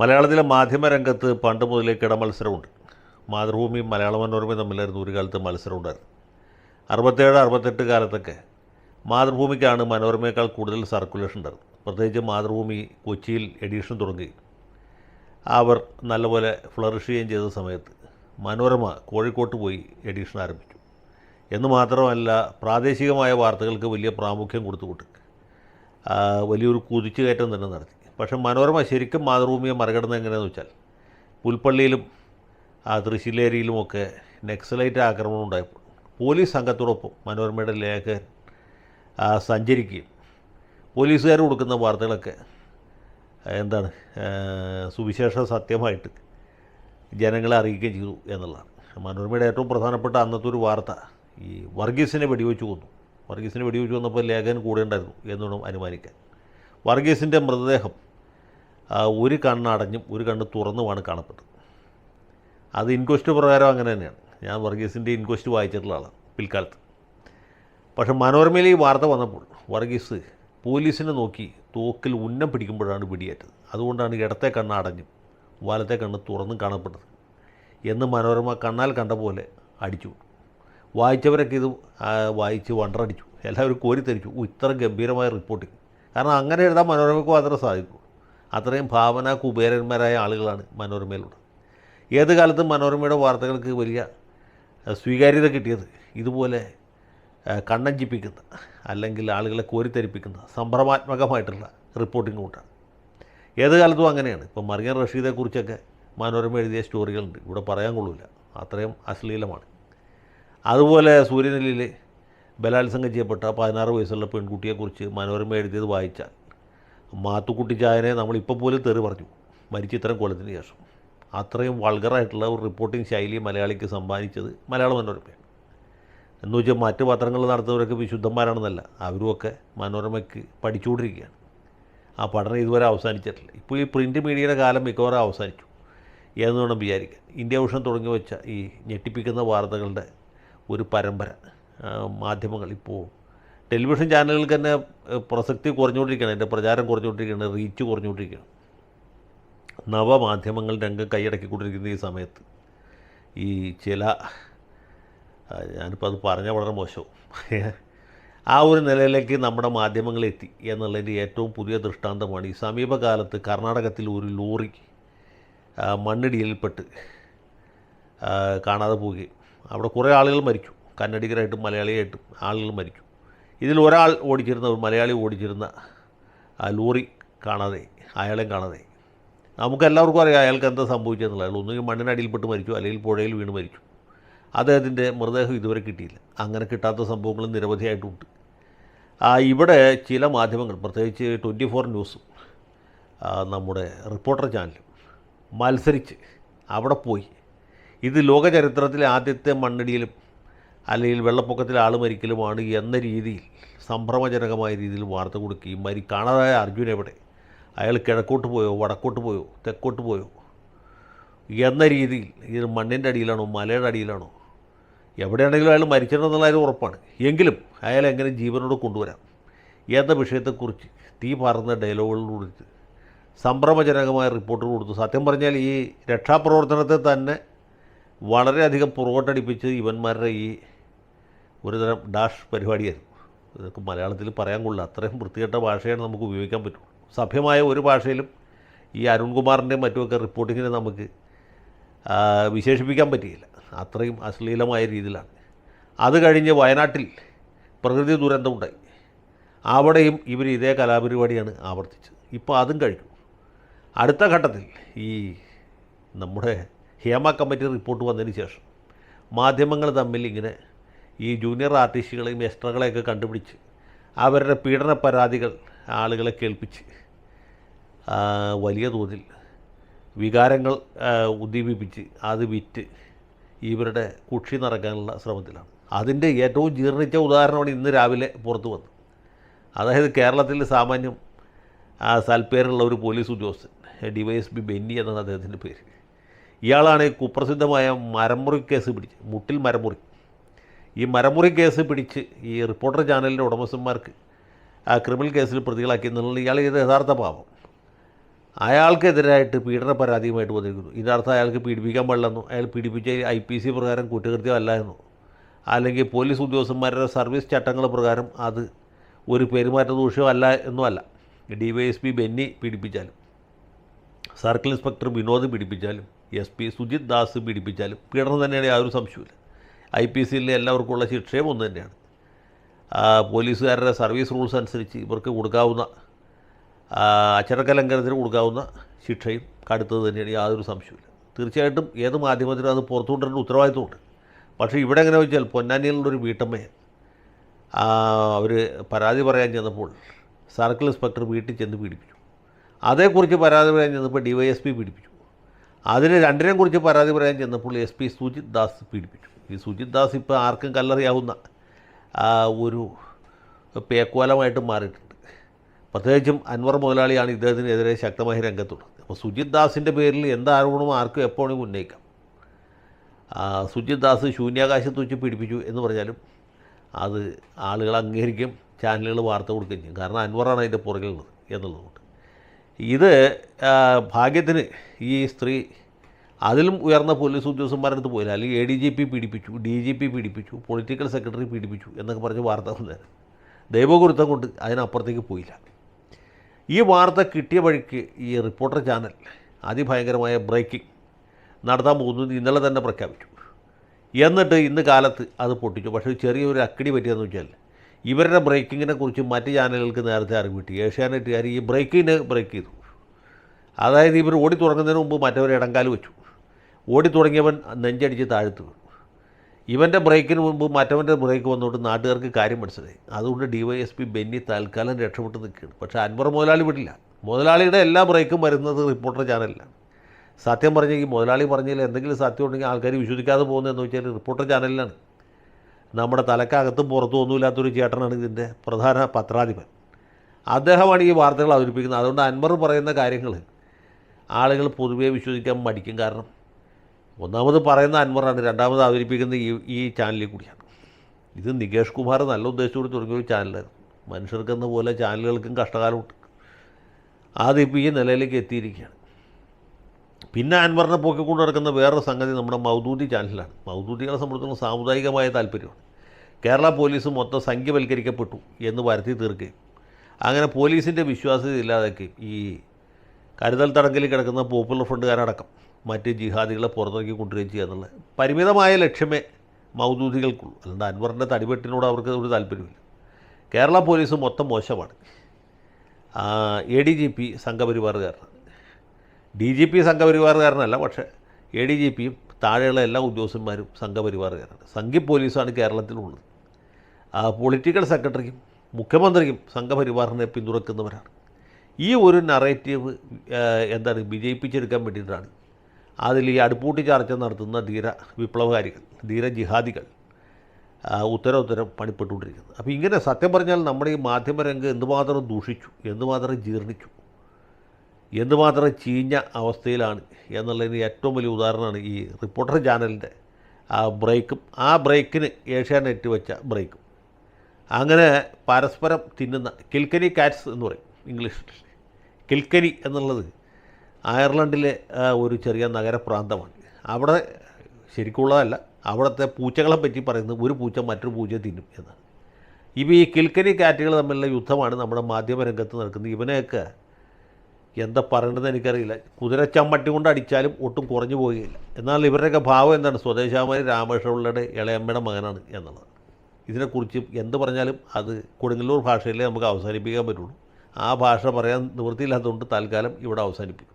മലയാളത്തിലെ മാധ്യമരംഗത്ത് പണ്ട് മുതലേ കിടമത്സരമുണ്ട് മാതൃഭൂമിയും മലയാള മനോരമയും തമ്മിലായിരുന്നു ഒരു കാലത്ത് മത്സരം ഉണ്ടായിരുന്നു അറുപത്തേഴ് അറുപത്തെട്ട് കാലത്തൊക്കെ മാതൃഭൂമിക്കാണ് മനോരമയേക്കാൾ കൂടുതൽ സർക്കുലേഷൻ ഉണ്ടായിരുന്നു പ്രത്യേകിച്ച് മാതൃഭൂമി കൊച്ചിയിൽ എഡിഷൻ തുടങ്ങി. അവർ നല്ലപോലെ ഫ്ലറിഷ് ചെയ്യുകയും ചെയ്ത സമയത്ത് മനോരമ കോഴിക്കോട്ട് പോയി എഡിഷൻ ആരംഭിച്ചു. എന്ന് മാത്രമല്ല പ്രാദേശികമായ വാർത്തകൾക്ക് വലിയ പ്രാമുഖ്യം കൊടുത്തുകൊണ്ട് വലിയൊരു കുതിച്ചുകയറ്റം തന്നെ നടത്തി. പക്ഷേ മനോരമ ശരിക്കും മാതൃഭൂമിയെ മറികടന്നത് എങ്ങനെയാണെന്ന് വെച്ചാൽ പുൽപ്പള്ളിയിലും ആ തൃശ്ശിലേരിയിലുമൊക്കെ നെക്സലൈറ്റ് ആക്രമണം ഉണ്ടായപ്പോൾ പോലീസ് സംഘത്തോടൊപ്പം മനോരമയുടെ ആ, സഞ്ചരിക്കുകയും പോലീസുകാർ കൊടുക്കുന്ന വാർത്തകളൊക്കെ എന്താണ് സുവിശേഷ സത്യമായിട്ട് ജനങ്ങളെ അറിയിക്കുകയും ചെയ്തു എന്നുള്ളതാണ്. മനോരമയുടെ ഏറ്റവും പ്രധാനപ്പെട്ട അന്നത്തെ ഒരു വാർത്ത ഈ വർഗീസിനെ വെടിവെച്ച് കൊന്നു. വർഗീസിനെ വെടിവെച്ച് കൊന്നപ്പോൾ ലേഖകൻ കൂടെ ഉണ്ടായിരുന്നു എന്നുവേണം അനുമാനിക്കാൻ. വർഗീസിന്റെ മൃതദേഹം ഒരു കണ്ണടഞ്ഞും ഒരു കണ്ണ് തുറന്നുമാണ് കാണപ്പെട്ടത്. അത് ഇൻക്വസ്റ്റ് പ്രകാരം അങ്ങനെ തന്നെയാണ്. ഞാൻ വർഗീസിന്റെ ഇൻക്വസ്റ്റ് വായിച്ചിട്ടുള്ള ആളാണ് പിൽക്കാലത്ത്. പക്ഷേ മനോരമയിൽ ഈ വാർത്ത വന്നപ്പോൾ വർഗീസ് പോലീസിനെ നോക്കി തോക്കിൽ ഉന്നം പിടിക്കുമ്പോഴാണ് പിടിയേറ്റത് അതുകൊണ്ടാണ് ഇടത്തെ കണ്ണ് അടഞ്ഞും വലത്തെ കണ്ണ് തുറന്നും കാണപ്പെട്ടത് എന്ന് മനോരമ കണ്ണാൽ കണ്ട പോലെ അടിച്ചു വായിച്ചവരൊക്കെ ഇത് വായിച്ച് വണ്ടറടിച്ചു. എല്ലാവരും കോരിത്തരിച്ചു "ഓ, ഇത്ര ഗംഭീരമായ റിപ്പോർട്ടിങ്. കാരണം അങ്ങനെ എഴുതാൻ മനോരമയ്ക്ക് മാത്രമേ സാധിക്കൂ. അത്രയും ഭാവന കുബേരന്മാരായ ആളുകളാണ് മനോരമയിലുള്ളത്. ഏത് കാലത്തും മനോരമയുടെ വാർത്തകൾക്ക് വലിയ സ്വീകാര്യത കിട്ടിയത് ഇതുപോലെ കണ്ണഞ്ചിപ്പിക്കുന്ന അല്ലെങ്കിൽ ആളുകളെ കോരിത്തരിപ്പിക്കുന്ന സംഭ്രമാത്മകമായിട്ടുള്ള റിപ്പോർട്ടിംഗ് കൊണ്ടാണ്. ഏത് കാലത്തും അങ്ങനെയാണ്. ഇപ്പോൾ മറിയൻ റഷീദെക്കുറിച്ചൊക്കെ മനോരമ എഴുതിയ സ്റ്റോറികളുണ്ട് ഇവിടെ പറയാൻ കൊള്ളില്ല അത്രയും അശ്ലീലമാണ്. അതുപോലെ സൂര്യനെല്ലിൽ ബലാത്സംഗം ചെയ്യപ്പെട്ട പതിനാറ് വയസ്സുള്ള പെൺകുട്ടിയെക്കുറിച്ച് മനോരമ എഴുതിയത് വായിച്ചാൽ മാത്തുക്കുട്ടി ചായനെ നമ്മളിപ്പോൾ പോലും തെറി പറഞ്ഞു. മരിച്ച ഇത്തരം കൊല്ലത്തിന് ശേഷം. അത്രയും വൾഗറായിട്ടുള്ള ഒരു റിപ്പോർട്ടിംഗ് ശൈലി മലയാളിക്ക് സമ്മാനിച്ചത് മലയാള മനോരമയാണ്. എന്ന് വെച്ചാൽ മറ്റ് പത്രങ്ങൾ നടത്തുന്നവരൊക്കെ വിശുദ്ധന്മാരാണെന്നല്ല അവരുമൊക്കെ മനോരമയ്ക്ക് പഠിച്ചുകൊണ്ടിരിക്കുകയാണ്. ആ പഠനം ഇതുവരെ അവസാനിച്ചിട്ടില്ല. ഇപ്പോൾ ഈ പ്രിന്റ് മീഡിയയുടെ കാലം മിക്കവാറും അവസാനിച്ചു എന്ന് വേണം വിചാരിക്കാൻ. ഇന്ത്യ വിഷൻ തുടങ്ങി വെച്ച ഈ ഞെട്ടിപ്പിക്കുന്ന വാർത്തകളുടെ ഒരു പരമ്പര. മാധ്യമങ്ങൾ ഇപ്പോൾ ടെലിവിഷൻ ചാനലുകൾക്ക് തന്നെ പ്രസക്തി കുറഞ്ഞുകൊണ്ടിരിക്കുകയാണ്. എന്റെ പ്രചാരം കുറഞ്ഞുകൊണ്ടിരിക്കുകയാണ്. റീച്ച് കുറഞ്ഞുകൊണ്ടിരിക്കുകയാണ്. നവമാധ്യമങ്ങൾ രംഗം കൈയടക്കിക്കൊണ്ടിരിക്കുന്ന ഈ സമയത്ത് ഈ ചില ഞാനിപ്പോൾ അത് പറഞ്ഞാൽ വളരെ മോശവും. ആ ഒരു നിലയിലേക്ക് നമ്മുടെ മാധ്യമങ്ങൾ എത്തി എന്നുള്ളതിന്റെ ഏറ്റവും പുതിയ ദൃഷ്ടാന്തമാണ്. ഈ സമീപകാലത്ത് കർണാടകത്തിൽ ഒരു ലോറി മണ്ണിടിയിൽപ്പെട്ട് കാണാതെ പോവുകയും അവിടെ കുറേ ആളുകൾ മരിച്ചു. കന്നഡിഗരായിട്ടും മലയാളിയായിട്ടും ആളുകൾ മരിച്ചു ഇതിൽ ഒരാൾ ഓടിച്ചിരുന്ന ഒരു മലയാളി ഓടിച്ചിരുന്ന ആ ലോറി കാണാതെ അയാളെയും കാണാതെ. നമുക്കെല്ലാവർക്കും അറിയാം അയാൾക്ക് എന്താ സംഭവിച്ചതെന്നുള്ളത്. അയാൾ ഒന്നുകിൽ മണ്ണിനടിയിൽപ്പെട്ട് മരിച്ചു അല്ലെങ്കിൽ പുഴയിൽ വീണ് മരിച്ചു. അദ്ദേഹത്തിന്റെ മൃതദേഹം ഇതുവരെ കിട്ടിയില്ല. അങ്ങനെ കിട്ടാത്ത സംഭവങ്ങൾ നിരവധിയായിട്ടുണ്ട്. ഇവിടെ ചില മാധ്യമങ്ങൾ പ്രത്യേകിച്ച് ട്വന്റി ഫോർ ന്യൂസും നമ്മുടെ റിപ്പോർട്ടർ ചാനലും മത്സരിച്ച് അവിടെ പോയി. ഇത് ലോക ചരിത്രത്തിലെ ആദ്യത്തെ മണ്ണിടിയിലും അല്ലെങ്കിൽ വെള്ളപ്പൊക്കത്തിൽ ആൾ മരിക്കലുമാണ് എന്ന രീതിയിൽ സംഭ്രമജനകമായ രീതിയിൽ വാർത്ത കൊടുക്കുകയും മരി കാണാതായ അർജുൻ എവിടെ? അയാൾ കിഴക്കോട്ട് പോയോ? വടക്കോട്ട് പോയോ? തെക്കോട്ട് പോയോ? എന്ന രീതിയിൽ ഇത് മണ്ണിന്റെ അടിയിലാണോ? മലയുടെ അടിയിലാണോ? എവിടെയാണെങ്കിലും അയാൾ മരിച്ചിട്ടുണ്ടെന്നുള്ള കാര്യം ഉറപ്പാണ്. എങ്കിലും അയാൾ എങ്ങനെ ജീവനോട് കൊണ്ടുവരാം എന്ന വിഷയത്തെക്കുറിച്ച് തീ പാർന്ന ഡയലോഗുകളിലൂടെ സംഭ്രമജനകമായ റിപ്പോർട്ടുകൾ കൊടുത്തു സത്യം പറഞ്ഞാൽ ഈ രക്ഷാപ്രവർത്തനത്തെ തന്നെ വളരെയധികം പുറകോട്ടടിപ്പിച്ച് ഇവന്മാരുടെ ഈ ഒരുതരം ഡാഷ് പരിപാടിയായിരുന്നു. ഇതൊക്കെ മലയാളത്തിൽ പറയാൻ കൊള്ളില്ല അത്രയും വൃത്തികെട്ട ഭാഷയാണ് നമുക്ക് ഉപയോഗിക്കാൻ പറ്റുള്ളൂ. സഭ്യമായ ഒരു ഭാഷയിലും ഈ അരുൺകുമാറിന്റെയും മറ്റുമൊക്കെ റിപ്പോർട്ടിങ്ങിനെ നമുക്ക് വിശേഷിപ്പിക്കാൻ പറ്റിയില്ല. അത്രയും അശ്ലീലമായ രീതിയിലാണ്. അത് കഴിഞ്ഞ് വയനാട്ടിൽ പ്രകൃതി ദുരന്തമുണ്ടായി അവിടെയും ഇവർ ഇതേ കലാപരിപാടിയാണ് ആവർത്തിച്ചത്. ഇപ്പോൾ അതും കഴിഞ്ഞു. അടുത്ത ഘട്ടത്തിൽ ഈ നമ്മുടെ ഹേമ കമ്മിറ്റി റിപ്പോർട്ട് വന്നതിന് ശേഷം മാധ്യമങ്ങൾ തമ്മിൽ ഇങ്ങനെ ഈ ജൂനിയർ ആർട്ടിസ്റ്റുകളെയും എക്സ്ട്രകളെയൊക്കെ കണ്ടുപിടിച്ച് അവരുടെ പീഡന പരാതികൾ ആളുകളെ കേൾപ്പിച്ച് വലിയ തോതിൽ വികാരങ്ങൾ ഉദ്ദീപിപ്പിച്ച് അത് വിറ്റ് ഇവരുടെ കുക്ഷി നിറക്കാനുള്ള ശ്രമത്തിലാണ്. അതിന്റെ ഏറ്റവും ജീർണിച്ച ഉദാഹരണമാണ് ഇന്ന് രാവിലെ പുറത്തു വന്നത്. അതായത് കേരളത്തിൽ സാമാന്യം സൽപ്പേരുള്ള ഒരു പോലീസ് ഉദ്യോഗസ്ഥൻ D Y S P Benny എന്നാണ് അദ്ദേഹത്തിന്റെ പേര്. ഇയാളാണ് കുപ്രസിദ്ധമായ മരമുറി കേസ് പിടിച്ച് മുട്ടിൽ മരമുറി ഈ മരമുറി കേസ് പിടിച്ച് ഈ റിപ്പോർട്ടർ ചാനലിന്റെ ഉടമസ്ഥന്മാർക്ക് ആ ക്രിമിനൽ കേസിൽ പ്രതികളാക്കി എന്നുള്ള ഇയാൾ ചെയ്ത യഥാർത്ഥ പാപം. അയാൾക്കെതിരായിട്ട് പീഡന പരാതിയുമായിട്ട് വന്നിരിക്കുന്നു. ഇതിന്റെ അർത്ഥം അയാൾക്ക് പീഡിപ്പിക്കാൻ പാടില്ലെന്നോ അയാൾ പീഡിപ്പിച്ച ഐ പി സി പ്രകാരം കുറ്റകൃത്യമല്ല എന്നോ അല്ലെങ്കിൽ പോലീസ് ഉദ്യോഗസ്ഥന്മാരുടെ സർവീസ് ചട്ടങ്ങൾ പ്രകാരം അത് ഒരു പെരുമാറ്റ ദൂഷ്യമല്ല എന്നും അല്ല. D Y S P Benny പീഡിപ്പിച്ചാലും circle inspector Vinod പീഡിപ്പിച്ചാലും എസ് പി സുജിത് ദാസ് പീഡിപ്പിച്ചാലും പീഡനം തന്നെയാണ് യാതൊരു സംശയമില്ല ഐ പി സിയിലെ എല്ലാവർക്കുമുള്ള ശിക്ഷയും ഒന്ന് തന്നെയാണ്. പോലീസുകാരുടെ സർവീസ് റൂൾസ് അനുസരിച്ച് ഇവർക്ക് കൊടുക്കാവുന്ന അച്ചടക്കലംഘനത്തിന് അച്ചടക്ക കൊടുക്കാവുന്ന ശിക്ഷയും കടുത്തത് തന്നെയാണ്. യാതൊരു സംശയമില്ല തീർച്ചയായിട്ടും ഏത് മാധ്യമത്തിനും അത് പുറത്തു ഉത്തരവാദിത്തമുണ്ട് ഉത്തരവാദിത്വമുണ്ട്. പക്ഷേ ഇവിടെ എങ്ങനെ വെച്ചാൽ പൊന്നാനിയിലുള്ളൊരു വീട്ടമ്മയെ അവർ പരാതി പറയാൻ ചെന്നപ്പോൾ സർക്കിൾ ഇൻസ്പെക്ടർ വീട്ടിൽ ചെന്ന് പീഡിപ്പിച്ചു. അതേക്കുറിച്ച് പരാതി പറയാൻ ചെന്നപ്പോൾ ഡി വൈ എസ് പി പീഡിപ്പിച്ചു. അതിന് രണ്ടിനെയും കുറിച്ച് പരാതി പറയാൻ ചെന്നപ്പോൾ എസ് പി സുജിത് ദാസ് പീഡിപ്പിച്ചു. ഈ സുജിത് ദാസ് ഇപ്പോൾ ആർക്കും കല്ലറിയാവുന്ന ഒരു പേക്കോലമായിട്ട് മാറിയിട്ടുണ്ട്. പ്രത്യേകിച്ചും അൻവർ മുതലാളിയാണ് ഇദ്ദേഹത്തിനെതിരെ ശക്തമായ രംഗത്തുള്ളത്. അപ്പോൾ സുജിത് ദാസിന്റെ പേരിൽ എന്ത് ആരോപണവും ആർക്കും എപ്പോഴും ഉന്നയിക്കാം. സുജിത് ദാസ് ശൂന്യാകാശത്ത് വെച്ച് പിടിപ്പിച്ചു എന്ന് പറഞ്ഞാലും അത് ആളുകൾ അംഗീകരിക്കും ചാനലുകൾ വാർത്ത കൊടുക്കുകയും ചെയ്യും. കാരണം അൻവറാണ് അതിന്റെ പുറകിലുള്ളത് എന്നുള്ളതുകൊണ്ട്. ഇത് ഭാഗ്യത്തിന് ഈ സ്ത്രീ അതിലും ഉയർന്ന പോലീസ് ഉദ്യോഗസ്ഥന്മാരുടെ അടുത്ത് പോയില്ല. അല്ലെങ്കിൽ എ ഡി ജി പി പീഡിപ്പിച്ചു ഡി ജി പി പീഡിപ്പിച്ചു പൊളിറ്റിക്കൽ സെക്രട്ടറി പീഡിപ്പിച്ചു എന്നൊക്കെ പറഞ്ഞ് വാർത്ത വന്നേരം ദൈവഗുരുത്തം കൊണ്ട് അതിനപ്പുറത്തേക്ക് പോയില്ല. ഈ വാർത്ത കിട്ടിയ വഴിക്ക് ഈ റിപ്പോർട്ടർ ചാനൽ അതിഭയങ്കരമായ ബ്രേക്കിംഗ് നടത്താൻ പോകുന്നത് ഇന്നലെ തന്നെ പ്രഖ്യാപിച്ചു. എന്നിട്ട് ഇന്ന് കാലത്ത് അത് പൊട്ടിച്ചു. പക്ഷേ ചെറിയൊരു അക്കിടി പറ്റിയെന്ന് വെച്ചാൽ ഇവരുടെ ബ്രേക്കിങ്ങിനെ കുറിച്ച് മറ്റ് ചാനലുകൾക്ക് നേരത്തെ അറിവ് കിട്ടി. ഏഷ്യാനെറ്റുകാർ ഈ ബ്രേക്കിങ്ങിനെ ബ്രേക്ക് ചെയ്തു. അതായത് ഇവർ ഓടി തുടങ്ങുന്നതിന് മുമ്പ് മറ്റവരെ ഇടങ്കാൽ വെച്ചു. ഓടി തുടങ്ങിയവൻ നെഞ്ചടിച്ച് താഴ്ത്തു. ഇവന്റെ ബ്രേക്കിന് മുമ്പ് മറ്റവന്റെ ബ്രേക്ക് വന്നുകൊണ്ട് നാട്ടുകാർക്ക് കാര്യം മനസ്സിലായി. അതുകൊണ്ട് D Y S P Benny തൽക്കാലം രക്ഷപ്പെട്ട് നിൽക്കുകയാണ്. പക്ഷേ അൻവർ മുതലാളി വിടില്ല. മുതലാളിയുടെ എല്ലാ ബ്രേക്കും വരുന്നത് റിപ്പോർട്ടർ ചാനലിലാണ്. സത്യം പറഞ്ഞെങ്കിൽ മുതലാളി പറഞ്ഞതിൽ എന്തെങ്കിലും സത്യം ഉണ്ടെങ്കിൽ ആൾക്കാർ വിശ്വസിക്കാതെ പോകുന്നതെന്ന് വെച്ചാൽ റിപ്പോർട്ടർ ചാനലിലാണ്. നമ്മുടെ തലക്കകത്തും പുറത്തും ഒന്നുമില്ലാത്തൊരു ചേട്ടനാണ് ഇതിന്റെ പ്രധാന പത്രാധിപൻ. അദ്ദേഹമാണ് ഈ വാർത്തകൾ അവതരിപ്പിക്കുന്നത്. അതുകൊണ്ട് അൻവർ പറയുന്ന കാര്യങ്ങൾ ആളുകൾ പൊതുവേ വിശ്വസിക്കാൻ മടിക്കും. കാരണം ഒന്നാമത് പറയുന്ന അൻവറാണ് രണ്ടാമത് അവതരിപ്പിക്കുന്ന ഈ ഈ ചാനലിൽ കൂടിയാണ്. ഇത് നികേഷ് കുമാർ നല്ല ഉദ്ദേശത്തോടെ തുടങ്ങിയ ഒരു ചാനലായിരുന്നു. മനുഷ്യർക്കെന്ന പോലെ ചാനലുകൾക്കും കഷ്ടകാലമുണ്ട്. അതിപ്പോൾ ഈ നിലയിലേക്ക് എത്തിയിരിക്കുകയാണ്. പിന്നെ അൻവറിനെ പൊക്കിക്കൊണ്ട് നടക്കുന്ന വേറൊരു സംഗതി നമ്മുടെ മൗദൂദി ചാനലാണ് മൗദൂദികളെ സംബന്ധിച്ചുള്ള സാമുദായികമായ താല്പര്യമാണ്. കേരള പോലീസ് മൊത്തം സംഖ്യവൽക്കരിക്കപ്പെട്ടു എന്ന് വരുത്തി തീർക്കുകയും അങ്ങനെ പോലീസിന്റെ വിശ്വാസ്യത ഇല്ലാതാക്കുകയും ഈ കരുതൽ തടങ്കലിൽ കിടക്കുന്ന പോപ്പുലർ ഫ്രണ്ടുകാരടക്കം മറ്റ് ജിഹാദികളെ പുറത്തിറക്കി കൊണ്ടുവരികയും ചെയ്യുക എന്നുള്ള പരിമിതമായ ലക്ഷ്യമേ മൗദൂദികൾക്കുള്ളൂ. അല്ലാണ്ട് അൻവറിന്റെ തടിപെട്ടിനോട് അവർക്ക് ഒരു താല്പര്യമില്ല കേരള പോലീസ് മൊത്തം മോശമാണ്. എ ഡി ജി പി സംഘപരിവാറുകാരനാണ്. ഡി ജി പി സംഘപരിവാറുകാരനല്ല പക്ഷേ എ ഡി ജി പിയും താഴെയുള്ള എല്ലാ ഉദ്യോഗസ്ഥന്മാരും സംഘപരിവാറുകാരാണ്. സംഘി പോലീസാണ് കേരളത്തിലുള്ളത്. പൊളിറ്റിക്കൽ സെക്രട്ടറിക്കും മുഖ്യമന്ത്രിക്കും സംഘപരിവാറിനെ പിന്തുണക്കുന്നവരാണ്. ഈ ഒരു നറേറ്റീവ് എന്താണ് വിജയിപ്പിച്ചെടുക്കാൻ വേണ്ടിയിട്ടാണ് അതിൽ ഈ അടുപ്പൂട്ടി ചർച്ച നടത്തുന്ന ധീര വിപ്ലവകാരികൾ ധീര ജിഹാദികൾ ഉത്തരോത്തരം പണിപ്പെട്ടുകൊണ്ടിരിക്കുന്നത്. അപ്പോൾ ഇങ്ങനെ സത്യം പറഞ്ഞാൽ നമ്മുടെ ഈ മാധ്യമരംഗം എന്തുമാത്രം ദൂഷിച്ചു എന്തുമാത്രം ജീർണിച്ചു എന്തുമാത്രം ചീഞ്ഞ അവസ്ഥയിലാണ് എന്നുള്ളതിന് ഏറ്റവും വലിയ ഉദാഹരണമാണ് ഈ റിപ്പോർട്ടർ ചാനലിന്റെ ആ ബ്രേക്കും ആ ബ്രേക്കിന് ഏഷ്യാനെറ്റ് വെച്ച ബ്രേക്കും. അങ്ങനെ പരസ്പരം തിന്നുന്ന കിൽക്കനി കാറ്റ്സ് എന്ന് പറയും ഇംഗ്ലീഷിൽ. കിൽക്കനി എന്നുള്ളത് അയർലൻഡിലെ ഒരു ചെറിയ നഗരപ്രാന്തമാണ്. അവിടെ ശരിക്കുള്ളതല്ല അവിടുത്തെ പൂച്ചകളെ പറ്റി പറയുന്നത് ഒരു പൂച്ച മറ്റൊരു പൂച്ച തിന്നും എന്നാണ്. ഇപ്പോൾ ഈ കിൽക്കനി കാറ്റുകൾ തമ്മിലുള്ള യുദ്ധമാണ് നമ്മുടെ മാധ്യമരംഗത്ത് നടക്കുന്നത്. ഇവനെയൊക്കെ എന്താ പറയേണ്ടതെന്ന് എനിക്കറിയില്ല. കുതിരച്ചമ്മട്ടി കൊണ്ട് അടിച്ചാലും ഒട്ടും കുറഞ്ഞു പോവുകയില്ല. എന്നാൽ ഇവരുടെയൊക്കെ ഭാവം എന്താണ്? സ്വദേശാമാരി രാമകൃഷ്ണപിള്ളയുടെ ഇളയമ്മയുടെ മകനാണ് എന്നുള്ളത്. ഇതിനെക്കുറിച്ച് എന്ത് പറഞ്ഞാലും അത് കൊടുങ്ങല്ലൂർ ഭാഷയിലേ നമുക്ക് അവസാനിപ്പിക്കാൻ പറ്റുള്ളൂ. ആ ഭാഷ പറയാൻ നിവൃത്തിയില്ലാത്തതുകൊണ്ട് തൽക്കാലം ഇവിടെ അവസാനിപ്പിക്കും